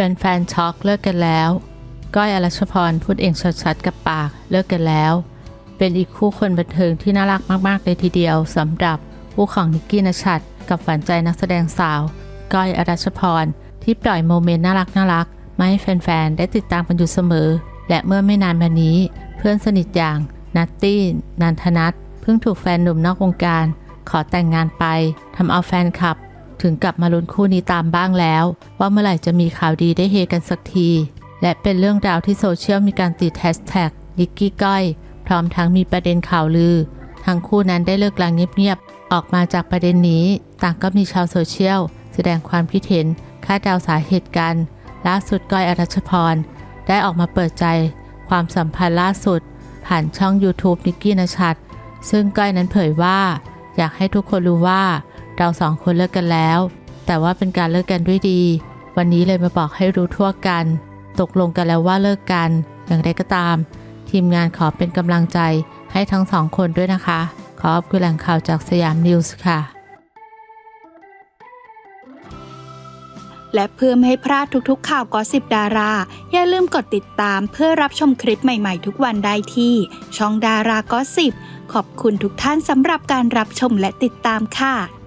แฟนๆช็อกเลิกกันแล้ว ก้อยอรัชพรพูดเองชัดๆกับปากเลิกกันแล้ว เป็นอีกคู่คนบันเทิงที่น่ารักมากๆเลยทีเดียวสำหรับคู่ของนิกกี้นชัดกับฝันใจนักแสดงสาว ก้อยอรัชพรที่ปล่อยโมเมนต์น่ารักน่ารักๆมาให้แฟนๆได้ติดตามกันอยู่เสมอ และเมื่อไม่นานมานี้ เพื่อนสนิทอย่างนัตตี้นันทนัทเพิ่งถูกแฟนหนุ่มนอกวงการ ขอแต่งงานไปทำเอาแฟนคลับ ถึงกลับมาลุ้นคู่นี้ตามบ้างแล้ว ว่าเมื่อไหร่จะมีข่าวดีได้เฮกันสักที และเป็นเรื่องราวที่โซเชียลมีการติดแฮชแท็กนิกกี้ก้อย พร้อมทั้งมีประเด็นข่าวลือ ทั้งคู่นั้นได้เลิกลางเงียบๆออกมาจากประเด็นนี้ ต่างก็มีชาวโซเชียลแสดงความคิดเห็นคาดเดาสาเหตุกันล่าสุดก้อยอรัชพร ได้ออกมาเปิดใจ ความสัมพันธ์ล่าสุด ผ่านช่อง YouTube นิกกี้นชัดซึ่งก้อยนั้นเผยว่า อยากให้ทุกคนรู้ว่า เราสองคนเลิกกันแล้ว แต่ว่าเป็นการเลิกกันด้วยดี วันนี้เลยมาบอกให้รู้ทั่วกัน ตกลงกันแล้วว่าเลิกกัน อย่างไรก็ตาม ทีมงานขอเป็นกำลังใจให้ทั้งสองคนด้วยนะคะ ขอบคุณแหล่งข่าวจากสยามนิวส์ค่ะ และเพื่อไม่ให้พลาดทุกๆ ข่าวกอสิบดารา อย่าลืมกดติดตามเพื่อรับชมคลิปใหม่ๆ ทุกวันได้ที่ ช่องดารากอสิบขอบคุณทุกท่านสำหรับการรับชมและติดตามค่ะ